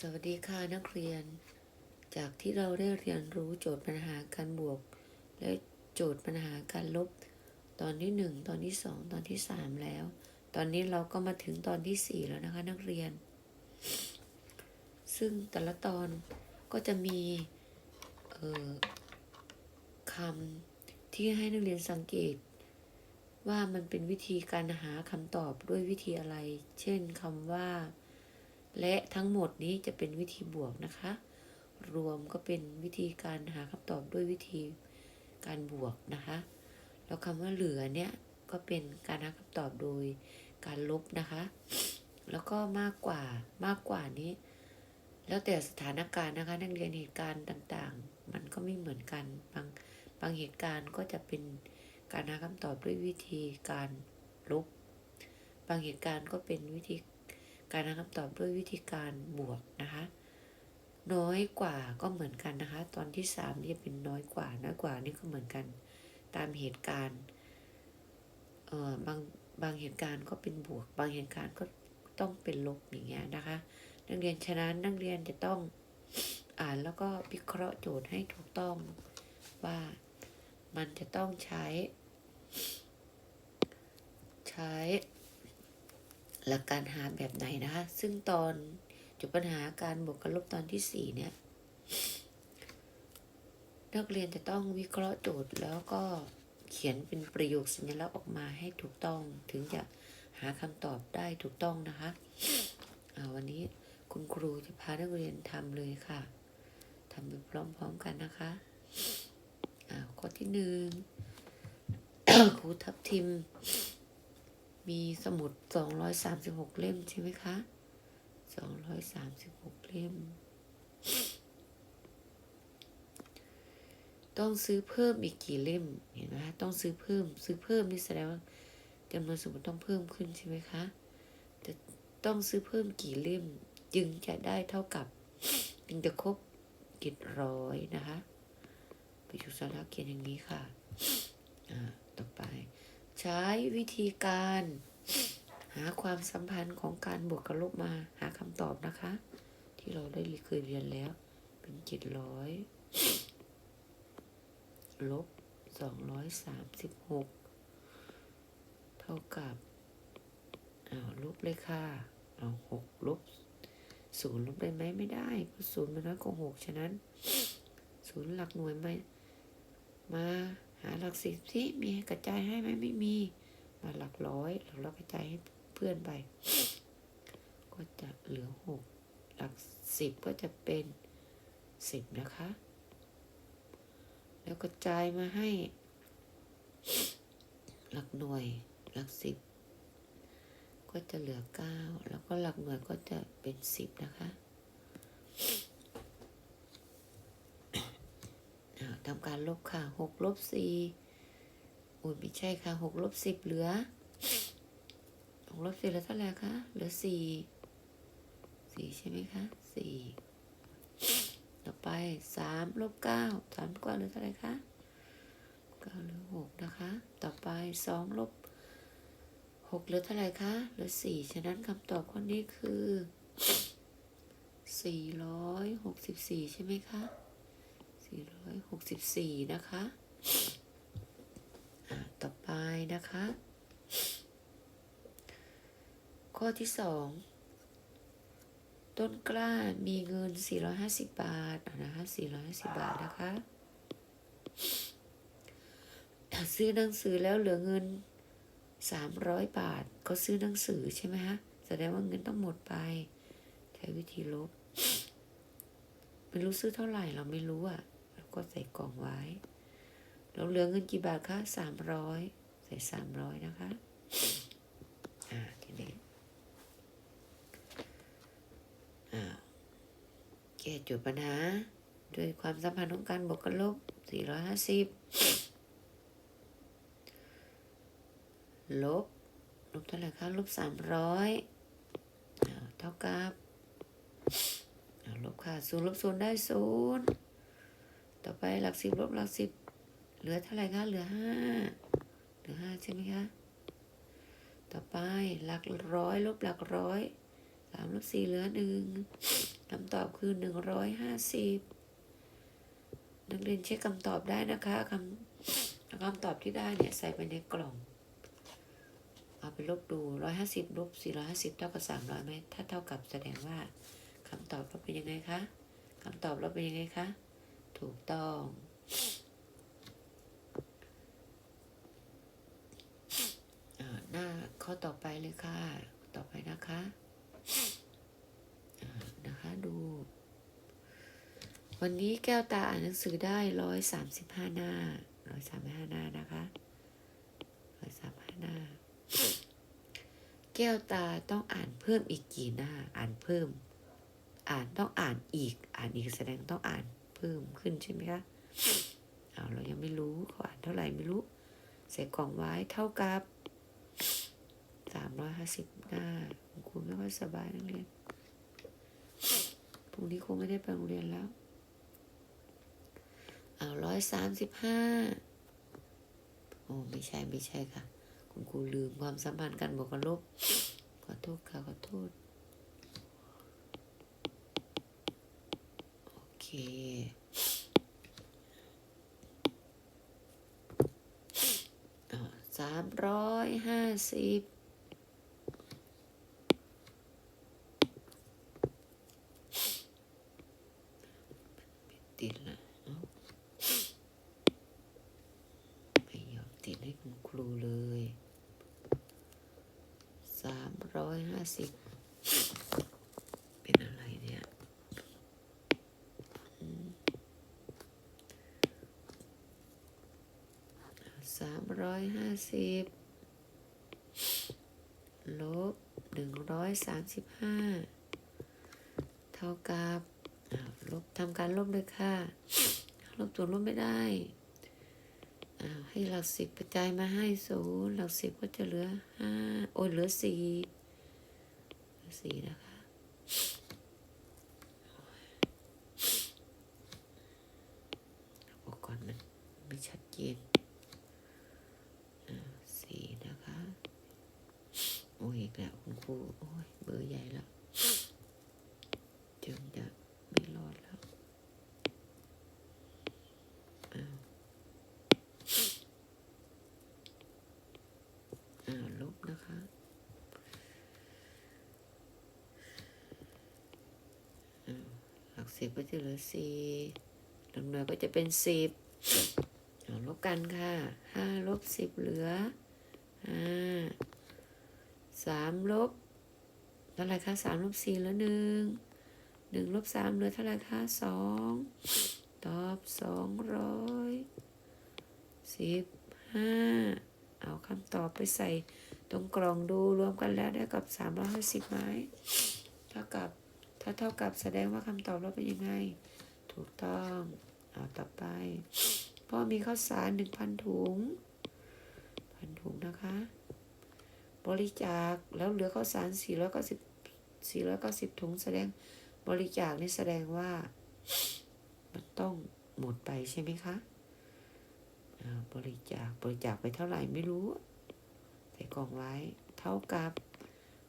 สวัสดีค่ะนักเรียน จากที่เราได้เรียนรู้โจทย์ปัญหาการบวก และโจทย์ปัญหาการลบ ตอนที่หนึ่งตอนที่สองตอนที่สามแล้ว ตอนนี้เราก็มาถึงตอนที่สี่แล้วนะคะนักเรียน ซึ่งแต่ละตอนก็จะมีออคำที่ให้นักเรียนสังเกต ว่ามันเป็นวิธีการหาคำตอบด้วยวิธีอะไร เช่นคำว่า และทั้งหมดนี้จะเป็นวิธีบวกนะคะ รวมก็เป็นวิธีการหาคำตอบด้วยวิธีการบวกนะคะ แล้วคำว่าเหลือเนี่ยก็เป็นการหาคำตอบโดยการลบนะคะ แล้วก็มากกว่ามากกว่านี้ แล้วแต่สถานการณ์นะคะ นักเรียนเหตุการณ์ต่างๆ มันก็ไม่เหมือนกันบางบางเหตุการณ์ก็จะเป็นการหาคำตอบด้วยวิธีการลบ บางเหตุการณ์ก็เป็นวิธี การหาคำตอบด้วยวิธีการบวกนะคะ น้อยกว่าก็เหมือนกันนะคะ ตอนที่สามนี่จะเป็นน้อยกว่า น้อยกว่านี่ก็เหมือนกัน ตามเหตุการณ์เอ่อบางบางเหตุการณ์ก็เป็นบวก บางเหตุการณ์ก็ต้องเป็นลบอย่างเงี้ยนะคะ นักเรียนฉะนั้นนักเรียนจะต้องอ่านแล้วก็วิเคราะห์โจทย์ให้ถูกต้องว่ามันจะต้องใช้ ใช้ หลักการหาแบบไหนนะคะ ซึ่งตอนจุดปัญหาการบวกกับลบตอนที่สี่เนี่ย นักเรียนจะต้องวิเคราะห์โจทย์แล้วก็เขียนเป็นประโยคสัญลักษณ์ออกมาให้ถูกต้องถึงจะหาคำตอบได้ถูกต้องนะคะอ่าวันนี้คุณครูจะพานักเรียนทำเลยค่ะทำไปพร้อมๆกันนะคะอ่าข้อที่หนึ่งครูทับทิม มีสมุด 236 เล่มใช่ไหมคะ 236 เล่ม ต้องซื้อเพิ่มอีกกี่เล่ม เห็นไหมคะ ต้องซื้อเพิ่ม ซื้อเพิ่มนี่แสดงว่าจำนวนสมุดต้องเพิ่มขึ้นใช่ไหมคะ จะต้องซื้อเพิ่มกี่เล่ม จึงจะได้เท่ากับจึงจะครบกิจร้อยนะคะไปจุสาระเขียนอย่างนี้ค่ะ อ่า ต่อไป ใช้วิธีการ หาความสัมพันธ์ของการบวกกับลบมาหาคำตอบนะคะ ที่เราได้เคยเรียนแล้ว เป็นเจ็ดร้อยลบสองร้อยสามสิบหกเท่ากับอ้าวลบเลยค่ะเอาหกลบศูนย์ลบได้ไหมไม่ได้เพราะศูนย์มันน้อยกว่าหกฉะนั้นศูนย์หลักหน่วยไหมมาาหลักสิบที่มีกระจายให้ไหมไม่มีมาหลักร้อยหลักร้อยกระจายให้เพื่อนไป ก็จะเหลือหกหลักสิบก็จะเป็นสิบนะคะ แล้วกระจายมาให้ หลักหน่วยหลักสิบก็จะเหลือเก้าแล้วก็หลักหน่วยก็จะเป็นสิบนะคะอ่า ทำการลบค่ะหกลบสี่อุ้ยไม่ใช่ค่ะหกลบสิบเหลือหกลบสี่เหลือเท่าไหร่คะเหลือสี่สี่ใช่ไหมคะสี่ต่อไปสามลบเก้าสามกว่าเหลือเท่าไหร่คะเก้าเหลือหกนะคะ ต่อไปสองลบหกเหลือเท่าไหร่คะเหลือสี่ฉะนั้นคำตอบข้อนี้คือสี่ร้อยหกสิบสี่ใช่ไหมคะ สี่ร้อยหกสิบสี่นะคะ ต่อไปนะคะ ข้อที่สองต้นกล้ามีเงิน 450 บาทนะคะ450 บาทนะคะ ซื้อหนังสือแล้วเหลือเงิน 300 บาท ก็ซื้อหนังสือใช่ไหมฮะ แสดงว่าเงินต้องหมดไป ใช้วิธีลบไม่รู้ซื้อเท่าไหร่เราไม่รู้อะ ก็ใส่กล่องไว้เราเหลือเงินกี่บาทคะ300ใส่300นะคะ อ่าทีนี้อ่าแก้จทย์ปัญหาด้วยความสัมพันธ์ของการบวกกับลบ450ลบลบเท่าไหร่คะลบ300อ่าเท่ากับลบค่ะศูนย์ลบศูนย์ได้ศูนย์ ต่อไปหลักสิบลบหลักสิบเหลือเท่าไหร่คะ เหลือห้าเหลือห้าใช่ไหมคะ ต่อไปหลักร้อยลบหลักร้อยสามลบสี่เหลือหนึ่งคำตอบคือหนึ่งร้อยห้าสิบนักเรียนเช็คคำตอบได้นะคะคำคำตอบที่ได้เนี่ยใส่ไปในกล่อง เอาไปลบดูร้อยห้าสิบลบสี่ร้อยห้าสิบเท่ากับสามร้อยไหมถ้าเท่ากับแสดงว่าคำตอบเราเป็นยังไงคะคำตอบเราเป็นยังไงคะ ถูกต้องอ่าหน้าข้อต่อไปเลยค่ะ ต่อไปนะคะอ่านะคะดู วันนี้แก้วตาอ่านหนังสือได้ร้อยสามสิบห้าหน้าร้อยสามห้าหน้านะคะร้อยสามห้าหน้า แก้วตาต้องอ่านเพิ่มอีกกี่หน้า อ่านเพิ่ม อ่านต้องอ่านอีก อ่านอีกแสดงต้องอ่าน เพิ่มขึ้นใช่ไหมคะเอาเรายังไม่รู้เขาอ่านเท่าไหร่ไม่รู้ ใส่กล่องไว้เท่ากับสามร้อยห้าสิบหน้าคุณครูไม่ค่อยสบายนักเรียนพรุ่งนี้ครูไม่ได้ไปโรงเรียนแล้ว เอาร้อยสามสิบห้าโอ้ไม่ใช่ไม่ใช่ค่ะ คุณครูลืมความสัมพันธ์กันบวกกันลบขอโทษค่ะขอโทษ โอเค สามร้อยห้าสิบติดละเอ้าไม่ยอมติดให้คุณครูเลยสามร้อยห้าสิบเป็นอะไรเนี่ยอืมสามร้ อยห้าสิบลบหนึ่งร้อยสามสิบห้าเท่ากับลบทำการลบเลยค่ะ ลบตัวลบไม่ได้ ให้หลักสิบกระจายมาให้ศูนย์หลักสิบก็จะเหลือห้าโอ้เหลือสี่สี่นะคะอุปกรณ์มันไม่ชัดเจนอ่าสี่นะคะ โอีกแล้วคุณครูโอ้ยเบอร์ใหญ่แล้วจนจะไม่รอดแล้วอ้าวอ้าวลบนะคะอ้าหลักสิบก็จะเหลือสี่หลักหน่วยก็จะเป็นสิบเอาลบกันค่ะห้าลบสิบเหลือห้า สามลบเท่าไรคะสามลบสี่เหลือหนึ่งหนึ่งลบสามเหลือเท่าไรคะสองตอบสองร้อยสิบห้าเอาคำตอบไปใส่ตรงกล่องดูรวมกันแล้วได้กับสามร้อยห้าสิบไหมเท่ากับถ้าเท่ากับแสดงว่าคำตอบเราเป็นยังไง ถูกต้องเอาต่อไปพ่อมีข้าวสารหนึ่งพันถุงพันถุงนะคะ บริจาคแล้วเหลือข้าวสารสี่ร้อยเก้าสิบสี่ร้อยเก้าสิบถุงแสดงบริจาคนี่แสดงว่า มันต้องหมดไปใช่ไหมคะบริจาคบริจาคไปเท่าไหร่ไม่รู้ใส่กล่องไว้เท่ากับ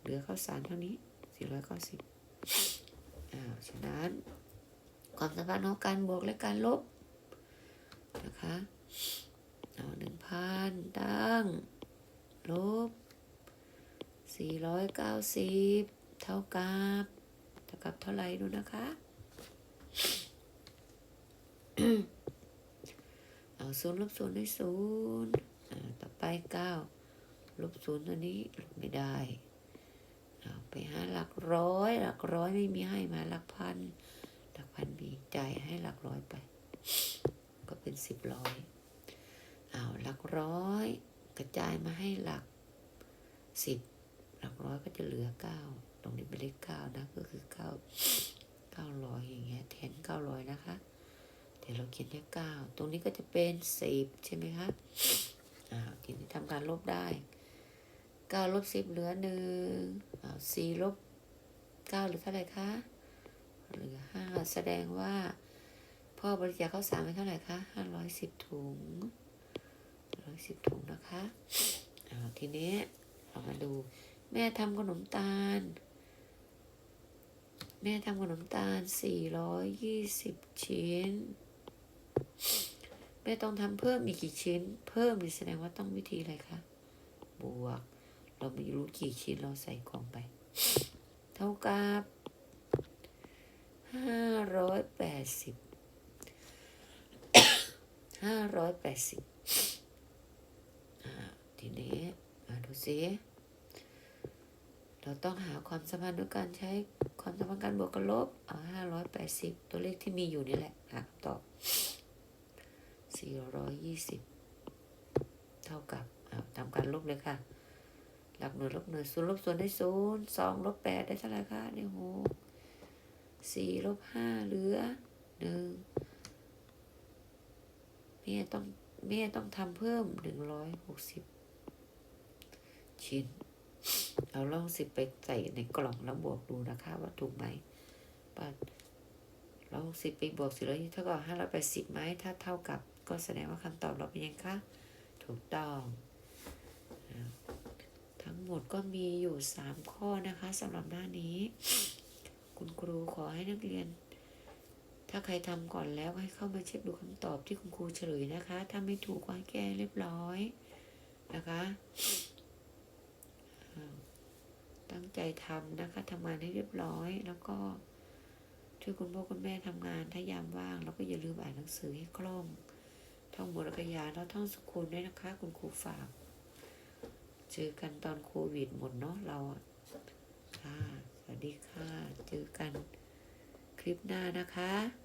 เหลือข้าวสารเท่านี้สี่ร้อยเก้าสิบอ่าฉะนั้น ความสัมพันธ์ของการบวกและการลบนะคะเอาหนึ่งพันตั้งลบ สี่ร้อยเก้าสิบเท่ากับเท่ากับเท่าไหร่ดูนะคะ เอาศูนย์ลบศูนย์ได้ศูนย์อ่าต่อไปเก้าลบศูนย์ตัวนี้ไม่ได้เอาไปหาหลักร้อย หลักร้อยไม่มีให้มาหลักพัน หลักพันมีจ่ายให้หลักร้อยไป ก็เป็นสิบร้อยเอาหลักร้อย กระจายมาให้หลักสิบ หลักร้อยก็จะเหลือเก้าตรงนี้เป็นเลขเก้านะก็คือเก้าเก้าร้อยอย่างเงี้ยแทนเก้าร้อยนะคะแต่เราเขียนแค่เก้าตรงนี้ก็จะเป็นสิบใช่ไหมคะอ่าทีนี้ทำการลบได้เก้าลบสิบเหลือหนึ่งอ่าสี่ลบเก้าเหลือเท่าไหร่คะเหลือห้าแสดงว่าพ่อบริจาคข้าวสารไปเท่าไหร่คะห้าร้อยสิบถุงร้อยสิบถุงนะคะอ่าทีนี้เรามาดู แม่ทำขนมตาล แม่ทำขนมตาลสี่ร้อยยี่สิบชิ้น แม่ต้องทำเพิ่มอีกกี่ชิ้น เพิ่มนี่แสดงว่าต้องวิธีอะไรคะ บวก เราไม่รู้กี่ชิ้นเราใส่กล่องไป เท่ากับห้าร้อยแปดสิบห้าร้อยแปดสิบทีนี้มาดูซิ เราต้องหาความสัมพันธ์ด้วยการใช้ความสัมพันธ์การบวกกับลบเอาห้าร้อยแปดสิบตัวเลขที่มีอยู่นี่แหละหาคำตอบสี่ร้อยยี่สิบเท่ากับเอาทำการลบเลยค่ะ หลักหน่วยลบหน่วยศูนย์ลบศูนได้ศูนย์สองลบแปดได้เท่าไหร่คะได้หกสี่ลบห้าเหลือหนึ่งแม่ต้องแม่ต้องทำเพิ่มหนึ่งร้อยหกสิบชิ้น เอาลองสิไปใส่ในกล่องแล้วบวกดูนะคะว่าถูกไหมปัดลองสิบไปบวกสี่ร้อยเท่ากับห้าร้อยแปดสิบไหมถ้าเท่ากับก็แสดงว่าคำตอบเราเป็นยังคะถูกต้อง ทั้งหมดก็มีอยู่สามข้อนะคะสำหรับหน้านี้ คุณครูขอให้นักเรียน ถ้าใครทำก่อนแล้วให้เข้ามาเช็คดูคำตอบที่คุณครูเฉลยนะคะ ถ้าไม่ถูกก็ให้แก้เรียบร้อยนะคะ ใจทำนะคะทำงานให้เรียบร้อย แล้วก็ช่วยคุณพ่อคุณแม่ทำงานถ้ายามว่าง แล้วก็อย่าลืมอ่านหนังสือให้คล่อง ท่องบทกยาแล้วท่องสกุลด้วยนะคะ คุณครูฝาก เจอกันตอนโควิดหมดเนาะเราค่ะ สวัสดีค่ะ เจอกันคลิปหน้านะคะ